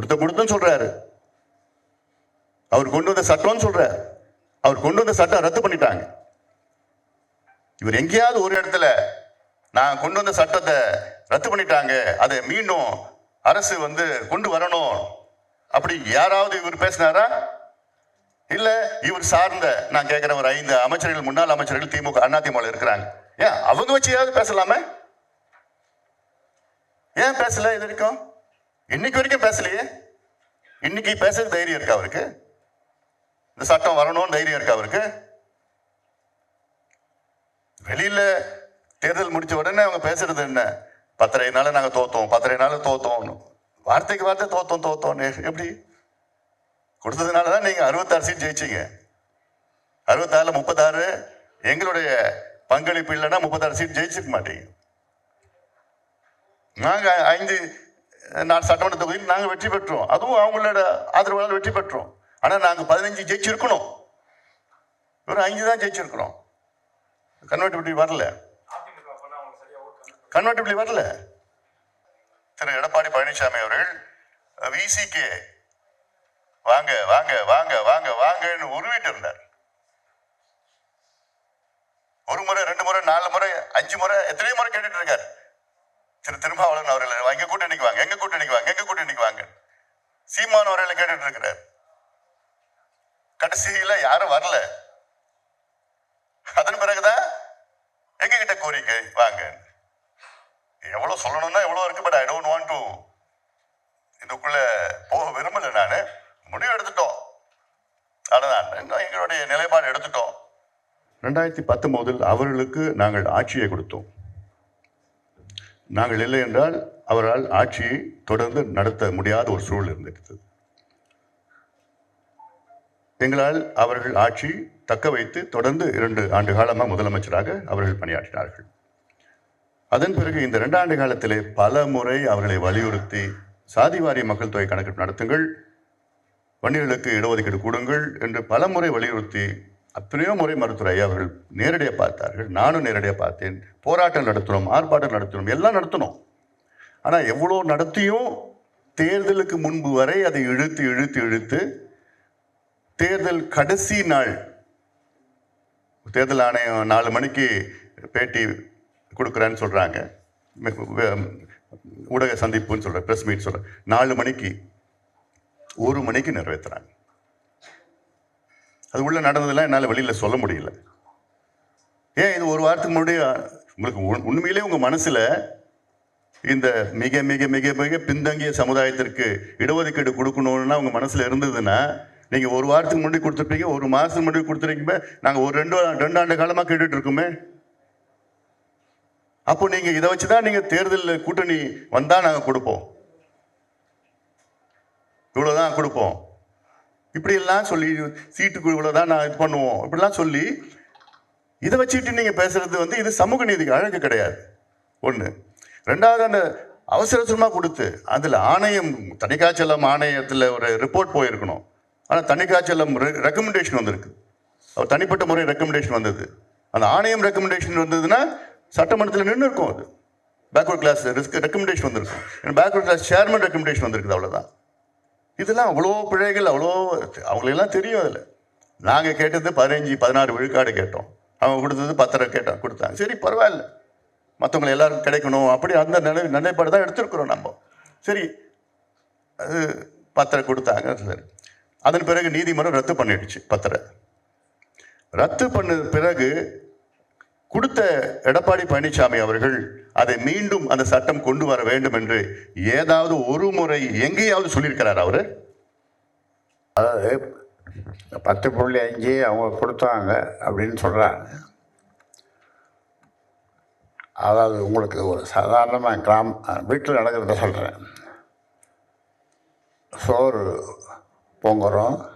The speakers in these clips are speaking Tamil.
கொடுத்த கொடுத்தன்னு சொல்றாரு. அவர் கொண்டு வந்த சட்டம்னு சொல்றாரு. அவர் கொண்டு வந்த சட்டம் ரத்து பண்ணிட்டாங்க. இவர் எங்கேயாவது ஒரு இடத்துல நான் கொண்டு வந்த சட்டத்தை ரத்து பண்ணிட்டாங்க அதை மீண்டும் அரசு வந்து கொண்டு வரணும் அப்படி யாராவது இவர் பேசினாரா? இல்ல இவர் சார்ந்த நான் கேட்கிற ஒரு ஐந்து அமைச்சர்கள் முன்னாள் அமைச்சர்கள் திமுக அதிமுக இருக்கிறாங்க. ஏன் அவங்க வச்சு ஏதாவது பேசலாமே? ஏன் பேசல இது வரைக்கும் இன்னைக்கு வரைக்கும் பேசலையே? இன்னைக்கு பேச தைரியம் இருக்கா அவருக்கு? இந்த சட்டம் வரணும்னு தைரியம் இருக்கா அவருக்கு? வெளியில தேர்தல் முடிச்ச உடனே அவங்க பேசுறது என்ன? பத்தரை நாள் நாங்கள் தோத்தோம் பத்தரை நாள் தோத்தோம் வார்த்தைக்கு வார்த்தை தோத்தோம் தோத்தோம் எப்படி? கொடுத்ததுனால தான் நீங்கள் அறுபத்தாறு சீட் ஜெயிச்சீங்க. அறுபத்தாறுல முப்பத்தாறு எங்களுடைய பங்களிப்பு இல்லைன்னா முப்பத்தாறு சீட் ஜெயிச்சிருக்க மாட்டீங்க. நாங்கள் ஐந்து நான் சட்டமன்ற தொகுதியில் நாங்க வெற்றி பெற்றோம். அதுவும் அவங்களோட ஆதரவாளர் வெற்றி பெற்றோம். ஆனா நாங்க பதினஞ்சு ஜெயிச்சிருக்கணும். ஒரு ஐந்து தான் ஜெயிச்சிருக்கிறோம். கன்வெர்டிபிலிட்டி வரல. கன்வெர்டிபிலிட்டி வரல. திரு. எடப்பாடி பழனிசாமி அவர்கள் விசிகே வாங்க வாங்க வாங்க வாங்க வாங்கன்னு உருவிட்டு இருந்தார். ஒரு முறை ரெண்டு முறை நாலு முறை அஞ்சு முறை எத்தனையோ முறை கேட்டுட்டு இருக்காரு. திரு. திருமாவளவன் அவர்கள் எங்க கூட்டணிக்கு வாங்க எங்க கூட்டணிக்கு வாங்க எங்க கூட்டணிக்கு வாங்க சீமான் அவர்களை கேட்டுட்டு இருக்கிறார் கடைசியில யாரும் வரல அதன் பிறகுதான் எங்க கிட்ட கோரிக்கை வாங்க. எவ்வளவு சொல்லணும்னா எவ்வளவு இருக்கு but I don't want to இதுக்குள்ள போக விரும்பல நான். முடிவு எடுத்துட்டோம். அதான் எங்களுடைய நிலைப்பாடு எடுத்துட்டோம். ரெண்டாயிரத்தி பத்தொம்போதில் அவர்களுக்கு நாங்கள் ஆட்சியை கொடுத்தோம். நாங்கள் இல்லை என்றால் அவரால் ஆட்சியை தொடர்ந்து நடத்த முடியாத ஒரு சூழல் இருந்திருக்கிறது. எங்களால் அவர்கள் ஆட்சி தக்க வைத்து தொடர்ந்து இரண்டு ஆண்டு காலமாக முதலமைச்சராக அவர்கள் பணியாற்றினார்கள். அதன் பிறகு இந்த ரெண்டு ஆண்டு காலத்திலே பல முறை அவர்களை வலியுறுத்தி சாதிவாரி மக்கள் தொகை கணக்கெடுப்பு நடத்துங்கள் வன்னியர்களுக்கு இடஒதுக்கீடு கொடுங்கள் என்று பல முறை வலியுறுத்தி அத்தனையோ முறை மருத்துவர் ஐயா அவர்கள் நேரடியாக பார்த்தார்கள். நானும் நேரடியாக பார்த்தேன். போராட்டம் நடத்தினோம் ஆர்ப்பாட்டம் நடத்தினோம் எல்லாம் நடத்தினோம். ஆனால் எவ்வளோ நடத்தியும் தேர்தலுக்கு முன்பு வரை அதை இழுத்து இழுத்து இழுத்து தேர்தல் கடைசி நாள். தேர்தல் ஆணையம் நாலு மணிக்கு பேட்டி கொடுக்குறேன்னு சொல்கிறாங்க ஊடக சந்திப்புன்னு சொல்கிறேன் ப்ரெஸ் மீட் சொல்கிறேன் நாலு மணிக்கு ஒரு மணிக்கு நிறைவேற்றுறாங்க அது உள்ளே நடந்ததெல்லாம் என்னால் வெளியில் சொல்ல முடியல. ஏன் இது ஒரு வாரத்துக்கு முன்னாடி உங்களுக்கு உண்- உண்மையிலே உங்கள் மனசில் இந்த மிக மிக மிக மிக பின்தங்கிய சமுதாயத்திற்கு இடஒதுக்கீடு கொடுக்கணும்னா உங்கள் மனசில் இருந்ததுன்னா நீங்கள் ஒரு வாரத்துக்கு முன்னாடி கொடுத்துருப்பீங்க ஒரு மாதத்துக்கு முன்னாடி கொடுத்துருக்கீங்க. நாங்கள் ஒரு ரெண்டு ரெண்டு ஆண்டு காலமாக கேட்டுட்டு இருக்கோமே. அப்போ நீங்கள் இதை வச்சு தான் நீங்கள் தேர்தலில் கூட்டணி வந்தால் நாங்கள் கொடுப்போம். இவ்வளோதான் கொடுப்போம். இப்படியெல்லாம் சொல்லி சீட்டுக்கு இவ்வளோதான் நான் இது பண்ணுவோம். இப்படிலாம் சொல்லி இதை வச்சுட்டு நீங்கள் பேசுறது வந்து இது சமூக நீதிக்கு அழகு கிடையாது. ஒன்று ரெண்டாவது அந்த அவசர அவசரமாக கொடுத்து அதில் ஆணையம் தணிக்காச்சலம் ஆணையத்தில் ஒரு ரிப்போர்ட் போயிருக்கணும். ஆனால் தணிக்காச்சலம் ரெக்கமெண்டேஷன் வந்திருக்கு. அவர் தனிப்பட்ட முறை ரெக்கமெண்டேஷன் வந்தது. அந்த ஆணையம் ரெக்கமெண்டேஷன் வந்ததுன்னா சட்டமன்றத்தில் நின்று இருக்கும் அது. பேக்வர்ட் கிளாஸ் ரிஸ்க் ரெக்கமெண்டேஷன் வந்திருக்கும். பேக்வர்ட் கிளாஸ் சேர்மன் ரெக்கமெண்டேஷன் வந்திருக்குது அவ்வளோதான் இதெல்லாம் அவ்வளோ பிழைகள் அவ்வளோ அவங்களெல்லாம் தெரியும் அதில். நாங்கள் கேட்டது பதினஞ்சு பதினாறு விழுக்காடு கேட்டோம். அவங்க கொடுத்தது பத்தரை கேட்டோம் கொடுத்தாங்க. சரி பரவாயில்ல. மற்றவங்களை எல்லாரும் கிடைக்கணும். அப்படி அந்த நிலை நிலைப்பாடு தான் எடுத்திருக்கிறோம் நம்ம. சரி அது பத்தரை கொடுத்தாங்க சரி. அதன் பிறகு நீதிமன்றம் ரத்து பண்ணிடுச்சு பத்திரை. ரத்து பண்ண பிறகு கொடுத்த எடப்பாடி பழனிசாமி அவர்கள் அதை மீண்டும் அந்த சட்டம் கொண்டு வர வேண்டும் என்று ஏதாவது ஒரு முறை எங்கேயாவது சொல்லியிருக்கிறார் அவரு? அதாவது பத்து புள்ளி அஞ்சு அவங்க கொடுத்தாங்க அப்படின்னு சொல்கிறாங்க அதாவது உங்களுக்கு ஒரு சாதாரணமாக கிராம வீட்டில் நடக்கிறத சொல்கிறேன் சோறு பொங்குறோம்.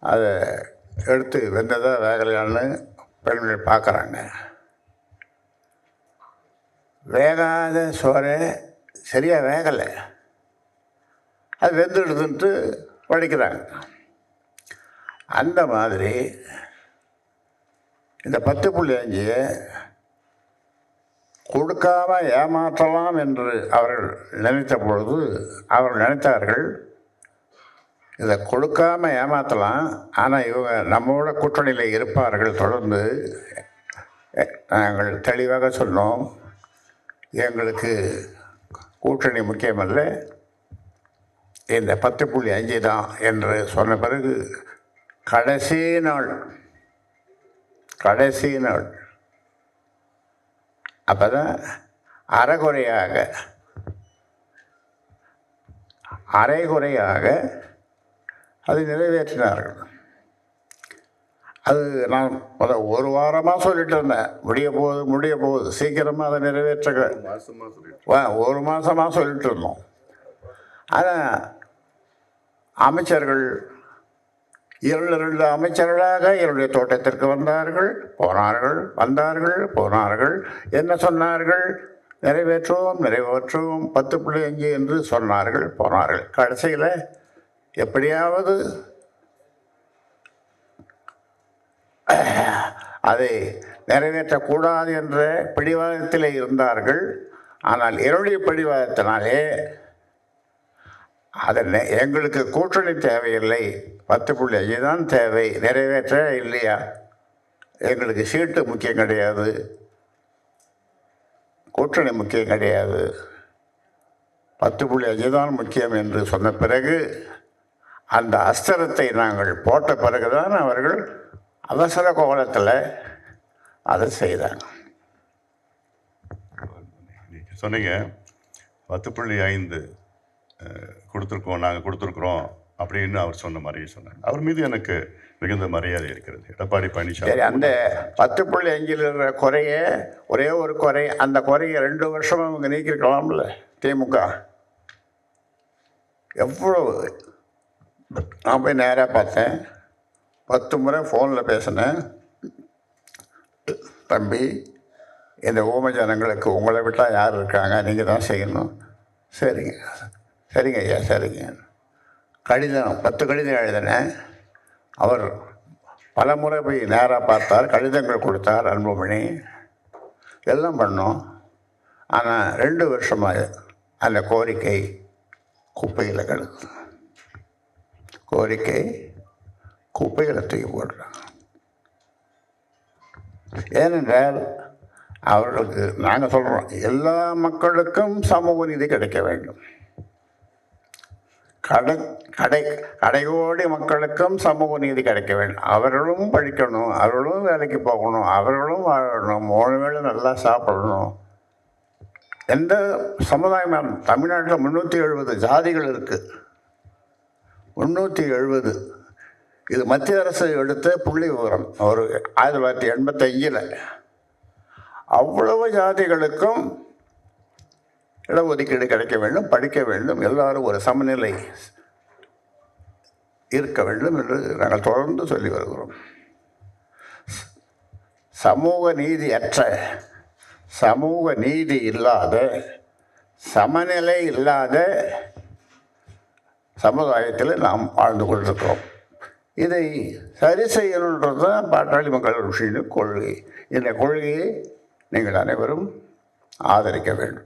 அதை எடுத்து வெந்ததாக வேகலையான்னு பெண்கள் பார்க்குறாங்க. வேகாத சோறு சரியாக வேகலை. அது வெந்துடுதுன்ட்டு வடிக்கிறாங்க. அந்த மாதிரி இந்த பத்து புள்ளி அஞ்சியை கொடுக்காம ஏமாற்றலாம் என்று அவர்கள் நினைத்த பொழுது அவர்கள் நினைத்தார்கள் இதை கொடுக்காம ஏமாற்றலாம் ஆனால் இவங்க நம்மோட கூட்டணியில் இருப்பார்கள் தொடர்ந்து. நாங்கள் தெளிவாக சொன்னோம். எங்களுக்கு கூட்டணி முக்கியமல்ல. இந்த பத்து புள்ளி அஞ்சு தான் என்று சொன்ன பிறகு கடைசி நாள் கடைசி நாள். அப்போ தான் அறகுறையாக அரைகுறையாக அதை நிறைவேற்றினார்கள். அது நான் முத ஒரு வாரமாக சொல்லிட்டு இருந்தேன். முடிய போகுது முடிய போகுது. சீக்கிரமாக அதை நிறைவேற்ற ஒரு மாதமாக சொல்லிட்டு இருந்தோம். ஆனால் அமைச்சர்கள் இரண்டு இரண்டு அமைச்சர்களாக என்னுடைய தோட்டத்திற்கு வந்தார்கள் போனார்கள் வந்தார்கள் போனார்கள். என்ன சொன்னார்கள்? நிறைவேற்றுவோம் நிறைவேற்றுவோம் பத்து புள்ளி அஞ்சு என்று சொன்னார்கள் போனார்கள். கடைசியில் எப்படியாவது அதை நிறைவேற்றக்கூடாது என்ற பிடிவாதத்தில் இருந்தார்கள். ஆனால் என்னுடைய பிடிவாதத்தினாலே அதை எங்களுக்கு கூட்டணி தேவையில்லை. பத்து புள்ளி அஞ்சு தான் தேவை. நிறைவேற்ற இல்லையா? எங்களுக்கு சீட்டு முக்கியம் கிடையாது. கூட்டணி முக்கியம் கிடையாது. பத்து புள்ளி அஞ்சு தான் முக்கியம் என்று சொன்ன பிறகு அந்த அஸ்திரத்தை நாங்கள் போட்ட பிறகுதான் அவர்கள் அவசர கோலத்தில் அதை செய்தாங்க. சொன்னீங்க பத்து புள்ளி ஐந்து கொடுத்துருக்கோம் நாங்கள் கொடுத்துருக்குறோம் அப்படின்னு அவர் சொன்ன மாதிரி சொன்னாங்க அவர் மீது எனக்கு மிகுந்த மரியாதை இருக்கிறது. எடப்பாடி பழனிசாமி அந்த பத்து புள்ளி அஞ்சில் இருக்கிற குறைய ஒரே ஒரு குறை அந்த குறைய ரெண்டு வருஷமா அவங்க நீக்கிருக்கலாம்ல திமுக. எவ்வளவு நான் போய் நேராக பார்த்தேன். பத்து முறை ஃபோனில் பேசினேன். தம்பி இந்த ஊம ஜனங்களுக்கு உங்களை விட்டால் யார் இருக்காங்க? நீங்கள் தான் செய்யணும். சரிங்க. சரிங்க ஐயா சரிங்க. கடிதம் பத்து கடிதம் எழுதினேன். அவர் பல முறை போய் நேராக பார்த்தார். கடிதங்கள் கொடுத்தார் அன்புமணி. எல்லாம் பண்ணோம். ஆனால் ரெண்டு வருஷமாக அந்த கோரிக்கை குப்பையில் கிடக்குது கோரிக்கை குப்பைகளை தூக்கி போடுறாங்க. ஏனென்றால் அவர்களுக்கு நாங்கள் சொல்கிறோம் எல்லா மக்களுக்கும் சமூக நீதி கிடைக்க வேண்டும். கடை கடை கடைகோடி மக்களுக்கும் சமூக நீதி கிடைக்க வேண்டும். அவர்களும் படிக்கணும் அவர்களும் வேலைக்கு போகணும் அவர்களும் வாழணும் மூணு வேளை நல்லா சாப்பிடணும். எந்த சமுதாயமாக தமிழ்நாட்டில் முந்நூற்றி எழுபது ஜாதிகள் இருக்குது முந்நூற்றி எழுபது. இது மத்திய அரசு எடுத்த புள்ளி விவரம் ஒரு ஆயிரத்தி தொள்ளாயிரத்தி எண்பத்தஞ்சில் அவ்வளவு ஜாதிகளுக்கும் இடஒதுக்கீடு கிடைக்க வேண்டும் படிக்க வேண்டும். எல்லாரும் ஒரு சமநிலை இருக்க வேண்டும் என்று நாங்கள் தொடர்ந்து சொல்லி வருகிறோம். சமூக நீதி அற்ற சமூக நீதி இல்லாத சமநிலை இல்லாத சமுதாயத்தில் நாம் வாழ்ந்து கொண்டிருக்கிறோம். இதை சரி செய்யணுன்றது தான் பாட்டாளி மக்கள் கட்சியின் கொள்கை. இந்த கொள்கையை நீங்கள் அனைவரும் ஆதரிக்க வேண்டும்.